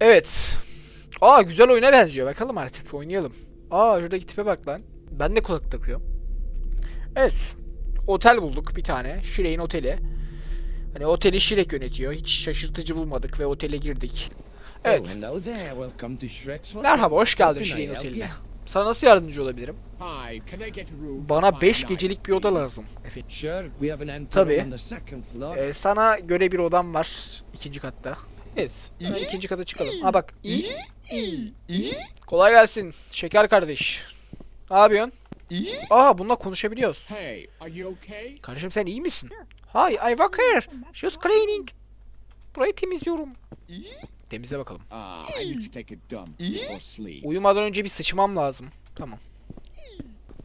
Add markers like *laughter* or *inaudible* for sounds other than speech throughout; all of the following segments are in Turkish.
Evet. Aa güzel oyuna benziyor. Bakalım artık oynayalım. Aa şuradaki tipe bak lan. Ben de kulak takıyorum. Evet. Otel bulduk bir tane. Şirek'in oteli. Hani oteli Şirek yönetiyor. Hiç şaşırtıcı bulmadık ve otele girdik. Evet. Oh. Merhaba, hoş geldin Şirek'in oteline. Sana nasıl yardımcı olabilirim? Bana five 5 nights, gecelik bir oda lazım. Efendim. Tabii. Ee, sana göre bir odam var ikinci katta. Evet. hemen ikinci kata çıkalım. Ha bak. iyi. iyi. Kolay gelsin. Şeker kardeş. Ne yapıyorsun? Aa bununla konuşabiliyoruz. Hey, are you okay? Kardeşim sen iyi misin? Hi, I work here. Just cleaning. Burayı temizliyorum. Temizle bakalım. Uh, I need to take a dump before sleep. Uyumadan önce bir sıçmam lazım. Tamam.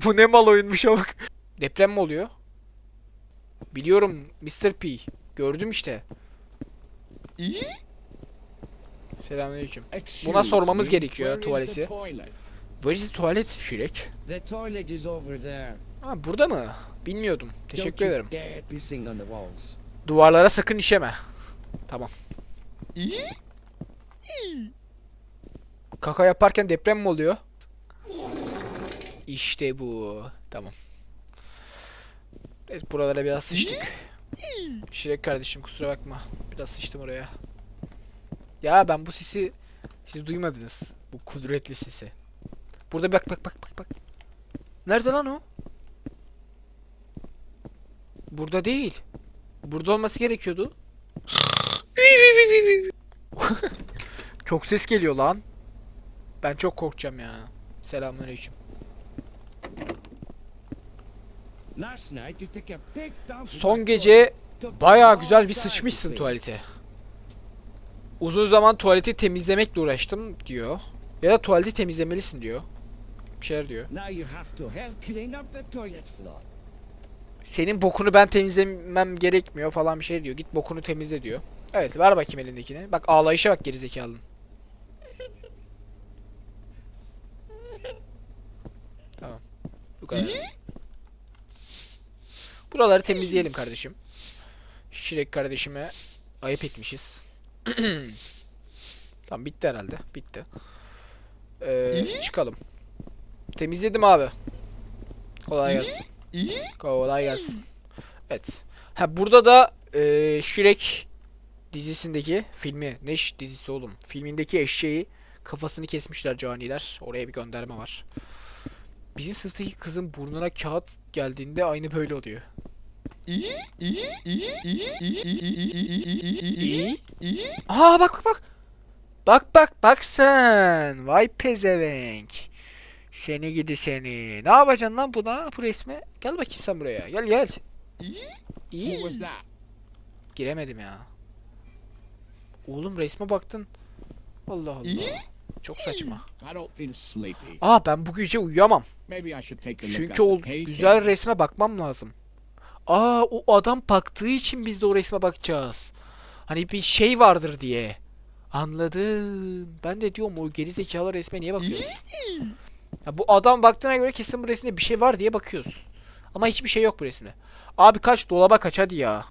Bu ne mal oyunmuş bak. Deprem mi oluyor? Biliyorum Mr. P. Gördüm işte. Selamünaleyküm. Excuse sormamız gerekiyor, tuvaleti. toilet? Where is the tuvalet? Şirek. The toilet is over there. Ha burada mı? Bilmiyordum. Teşekkür ederim. Duvarlara sakın işeme. Tamam. Kaka yaparken deprem mi oluyor? İşte bu. Tamam. Evet buralara biraz sıçtık. Şirek kardeşim kusura bakma. Biraz sıçtım oraya. Ya ben bu sesi siz duymadınız. Bu kudretli sesi. Burada bak bak bak bak bak. Nerede lan o? Burada değil. Burada olması gerekiyordu. *laughs* çok ses geliyor lan. Ben çok korkacağım ya. Selamünaleyküm. Son gece Took bayağı a long güzel bir sıçmışsın tuvalete. Uzun zaman tuvaleti temizlemekle uğraştım diyor. Ya da tuvaleti temizlemelisin diyor. Bir şeyler diyor. Senin bokunu ben temizlemem gerekmiyor falan bir şey diyor. Git bokunu temizle diyor. Evet ver bakayım elindekini. Bak ağlayışa bak gerizekalının. Tamam. Bu kadar. Buraları temizleyelim kardeşim. Şirek kardeşime ayıp etmişiz. *clears throat* tamam bitti herhalde. Bitti. Ee, çıkalım. Temizledim abi. Kolay gelsin. Kolay gelsin. Evet. Ha burada da e, Shrek dizisindeki filmi ne iş dizisi oğlum? Filmindeki eşeği kafasını kesmişler caniler. Oraya bir gönderme var. Bizim sınıftaki kızın burnuna kağıt geldiğinde aynı böyle oluyor. Aa bak bak bak. Bak bak bak sen. Vay pezevenk. Seni gidi seni. Ne yapacaksın lan buna? Bu resme. Gel bakayım sen buraya. Gel gel. İyi. Giremedim ya. Oğlum resme baktın. Allah Allah. Çok saçma. Aa ben bu gece uyuyamam. Çünkü o güzel resme bakmam lazım. Aa o adam baktığı için biz de o resme bakacağız. Hani bir şey vardır diye. Anladım. Ben de diyorum o geri zekalı resme niye bakıyoruz? Ya bu adam baktığına göre kesin bu resimde bir şey var diye bakıyoruz. Ama hiçbir şey yok bu resimde. Abi kaç dolaba kaç hadi ya.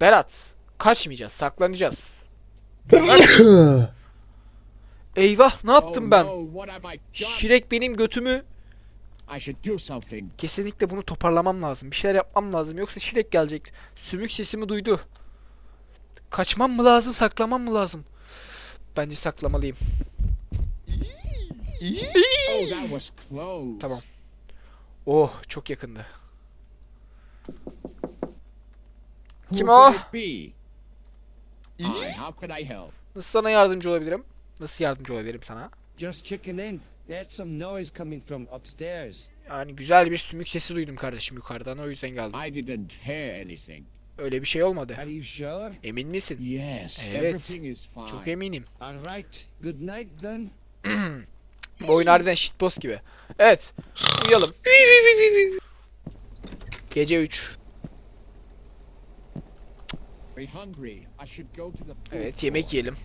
Berat kaçmayacağız saklanacağız. *coughs* Eyvah ne Oh, yaptım ben? done? Şirek benim götümü I should do something. Kesinlikle bunu toparlamam lazım. Bir şeyler yapmam lazım. Yoksa Şirek gelecek. Sümük sesimi duydu. Kaçmam mı lazım, saklamam mı lazım? Bence saklamalıyım. Oh, that was close. Tamam. Oh, çok yakındı. Kim o? Nasıl sana yardımcı olabilirim? Nasıl yardımcı olabilirim sana? Just checking in. There's some noise coming from upstairs. Yani güzel bir sümük sesi duydum kardeşim yukarıdan. O yüzden geldim. I didn't hear anything. Öyle bir şey olmadı. Are you sure? Emin misin? Yes, Evet. everything is fine. Çok eminim. Alright. Good night then. *clears throat* Bu oyun harbiden shitpost gibi. Evet. Uyuyalım. Gece 3. Very hungry. I should go to the food Evet yemek yiyelim.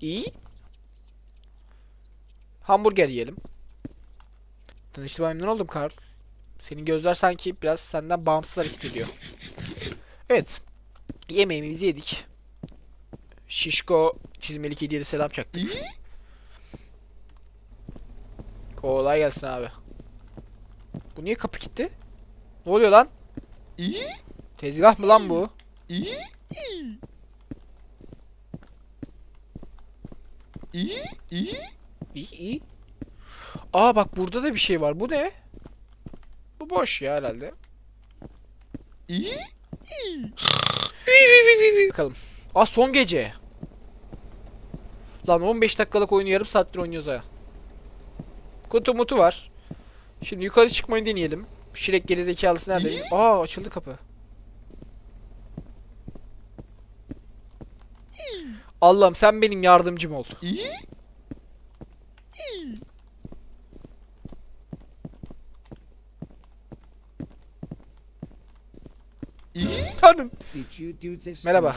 İyi. Hamburger yiyelim. Tanıştığıma memnun oldum Karl. Senin gözler sanki biraz senden bağımsız hareket ediyor. Evet. Yemeğimizi yedik. Şişko çizmeli kediye de selam çaktık. Kolay gelsin abi. Bu niye kapı gitti? Ne oluyor lan? Tezgah mı lan bu? İyi iyi. Aa bak burada da bir şey var. Bu ne? Bu boş ya herhalde. Bakalım. Aa son gece. Lan 15 dakikalık oyunu yarım saattir oynuyoruz ha. Kutu mutu var. Şimdi yukarı çıkmayı deneyelim. Şirek gerizekalısı nerede? Aa açıldı kapı. Allah'ım sen benim yardımcım ol. Tanrım. This Merhaba.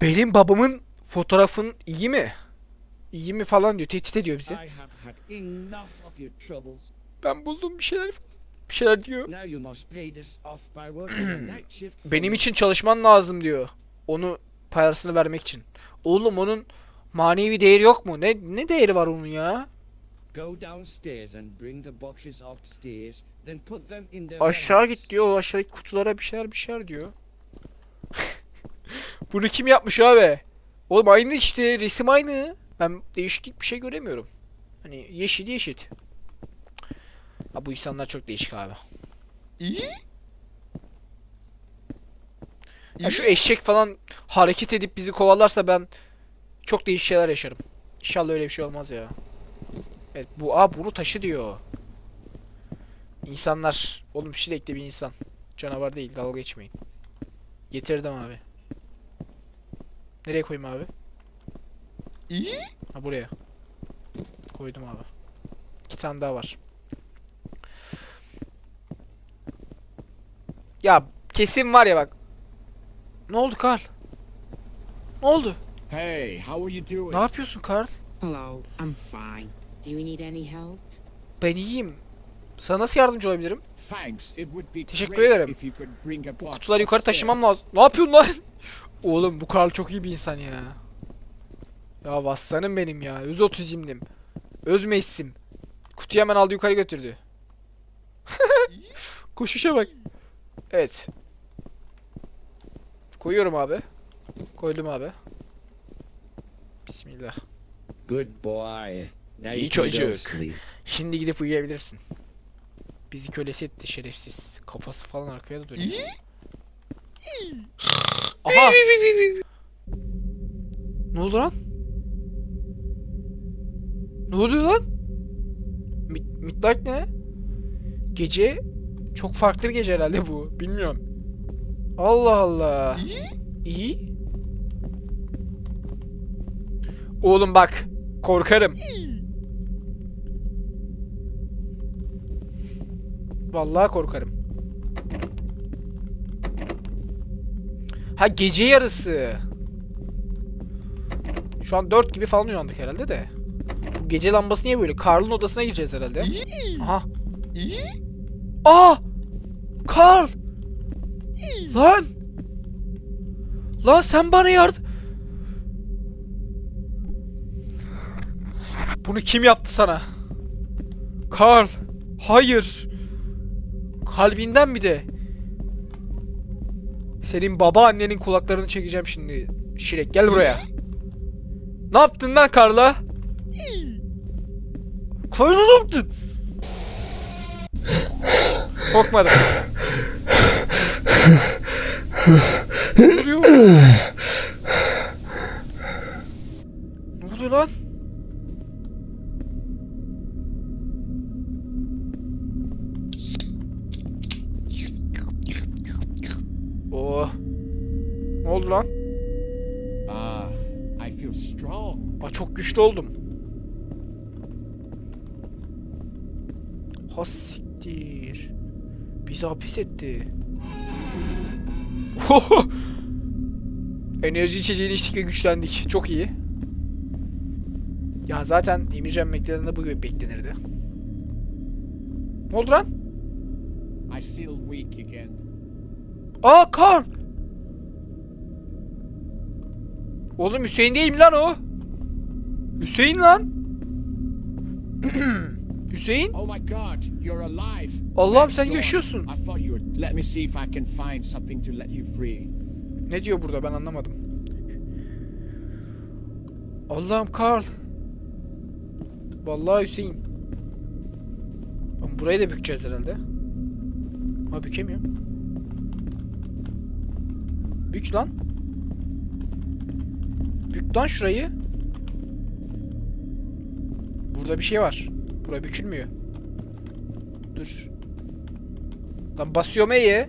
Benim babamın fotoğrafın iyi mi? İyi mi falan diyor. Tehdit ediyor bizi. Ben buldum bir şeyler bir şeyler diyor. *clears throat* Benim için çalışman lazım diyor. Onu parasını vermek için. Oğlum onun manevi değeri yok mu? Ne ne değeri var onun ya? Go downstairs and bring the boxes upstairs, then put them in their Aşağı git diyor. O aşağıdaki kutulara bir şeyler bir şeyler diyor. *laughs* Bunu kim yapmış abi? Oğlum aynı işte. Resim aynı. Ben değişiklik bir şey göremiyorum. Hani yeşil yeşil. Ha bu insanlar çok değişik abi. Ya şu eşek falan hareket edip bizi kovalarsa ben çok değişik şeyler yaşarım. İnşallah öyle bir şey olmaz ya. Evet bu a bunu taşı diyor. İnsanlar oğlum şirekli bir insan. Canavar değil dalga geçmeyin. Getirdim abi. Nereye koyayım abi? Ha buraya. Koydum abi. İki tane daha var. Ya kesin var ya bak. Ne oldu Karl? Ne oldu? Hey, how are you doing? Ne yapıyorsun Karl? Hello, I'm fine. Do you need any help? Ben iyiyim. Sana nasıl yardımcı olabilirim? Thanks. It would be Teşekkür great ederim. if you could bring a Bu kutuları yukarı taşımam lazım. Ne yapıyorsun lan? *laughs* Oğlum bu Karl çok iyi bir insan ya. Ya vassanım benim ya. Öz otizmlim. Öz messim. Kutuyu hemen aldı yukarı götürdü. *laughs* Koşuşa bak. Evet. Koyuyorum abi. Koydum abi. Bismillah. Good boy. İyi çocuk. Şimdi gidip uyuyabilirsin. Bizi kölesi etti şerefsiz. Kafası falan arkaya da dönüyor. *laughs* Aha! ne oldu lan? Ne oluyor lan? Mid- Midnight ne? Gece çok farklı bir gece herhalde bu. Bilmiyorum. Allah Allah. İyi. Oğlum bak. Korkarım. Vallahi korkarım. Ha gece yarısı. Şu an 4 gibi falan uyandık herhalde de. Bu gece lambası niye böyle? Karl'ın odasına gireceğiz herhalde. Aha. Aa! Karl! Lan! Lan sen bana yardım... Bunu kim yaptı sana? Karl! Hayır! Kalbinden bir de. Senin baba annenin kulaklarını çekeceğim şimdi. Şirek gel buraya. Ne yaptın lan Karla? Karla ne yaptın? Korkmadım. Çok güçlü oldum. Ha siktir. Bizi hapis etti. Enerji içeceğini içtik ve güçlendik. Çok iyi. Ya zaten Emircan McLaren'da bu beklenirdi. Ne oldu lan? I feel weak again. Aa Karl. Oğlum Hüseyin değil mi lan o? Hüseyin lan. *clears throat* Hüseyin. Oh my god, you're alive. Allah'ım sen yaşıyorsun. I thought you were. Let me see if I can find something to let you free. Ne diyor burada ben anlamadım. Allah'ım Karl. Vallahi Hüseyin. Lan burayı da bükeceğiz herhalde. Ha bükemiyorum. Bük lan. Bük lan şurayı. Burada bir şey var. Bura bükülmüyor. Dur. Lan basıyorum E'ye.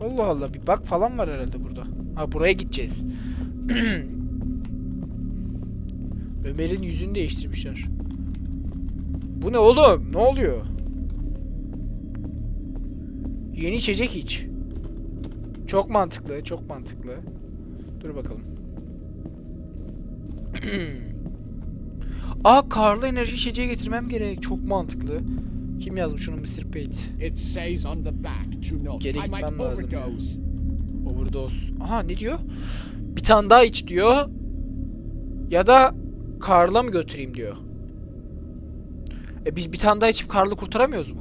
Allah Allah bir bak falan var herhalde burada. Ha buraya gideceğiz. *clears throat* Ömer'in yüzünü değiştirmişler. Bu ne oğlum? Ne oluyor? Yeni içecek hiç. Çok mantıklı, çok mantıklı. Dur bakalım. *clears throat* Aa karlı enerji içeceği getirmem gerek. Çok mantıklı. Kim yazmış onu Mr. Pate? It says on the back to note. Geri gitmem lazım overdose. Overdose. Aha ne diyor? Bir tane daha iç diyor. Ya da Karl'a mı götüreyim diyor. E biz bir tane daha içip Karl'ı kurtaramıyoruz mu?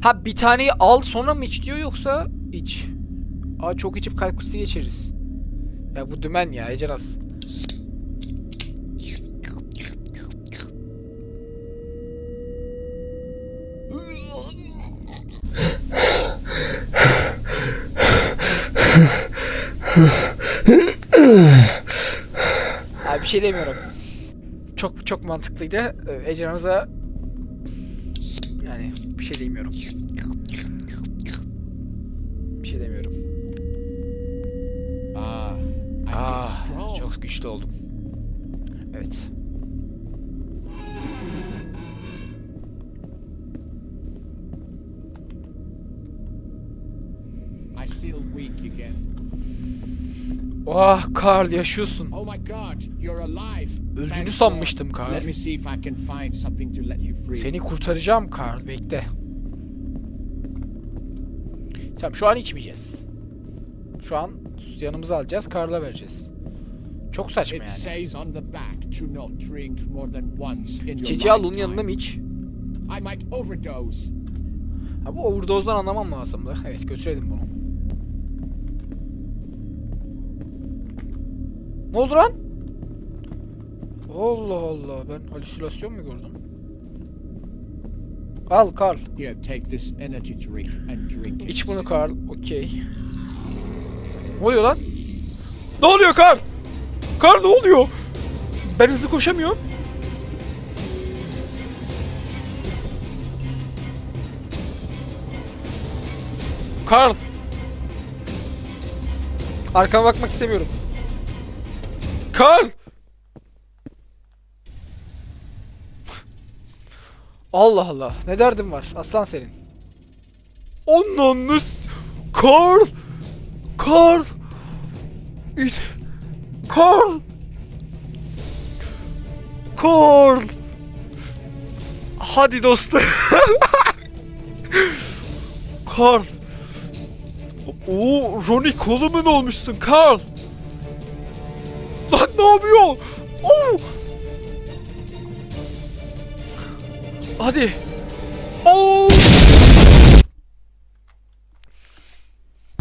Ha bir taneyi al sonra mı iç diyor yoksa iç. Aa çok içip kalp krizi geçiririz. Ya bu dümen ya Eceraz. Abi bir şey demiyorum. Çok çok mantıklıydı. Ee, Ece Ramaz'a yani bir şey demiyorum. Bir şey demiyorum. Ah, Ah, çok güçlü oldum. Evet. Again. Oh, Karl yaşıyorsun. Oh my god, you're alive. Öldüğünü sanmıştım free. Seni kurtaracağım Karl, bekle. Tamam şu an içmeyeceğiz. Şu an yanımıza alacağız, Karl'a vereceğiz. Çok saçma yani. İçeceği al onun yanında mı iç? I might overdose. Ha bu overdose'dan anlamam lazımdı. Evet götürelim bunu. Ne oldu lan? Allah Allah ben halüsinasyon mu gördüm? Al Karl. Here, take this energy drink and drink it. İç bunu Karl. Okey. Ne oluyor lan? Ne oluyor Karl? Karl ne oluyor? Ben hızlı koşamıyorum. Karl. Arkama bakmak istemiyorum. Karl. Allah Allah. Ne derdin var? Aslan senin. Ananız. Karl. Karl. İt. Karl. Karl. Hadi dostum. *laughs* Karl. Oo, Ronnie Coleman olmuşsun Karl. Lan ne yapıyor? Oo. Hadi. Oo!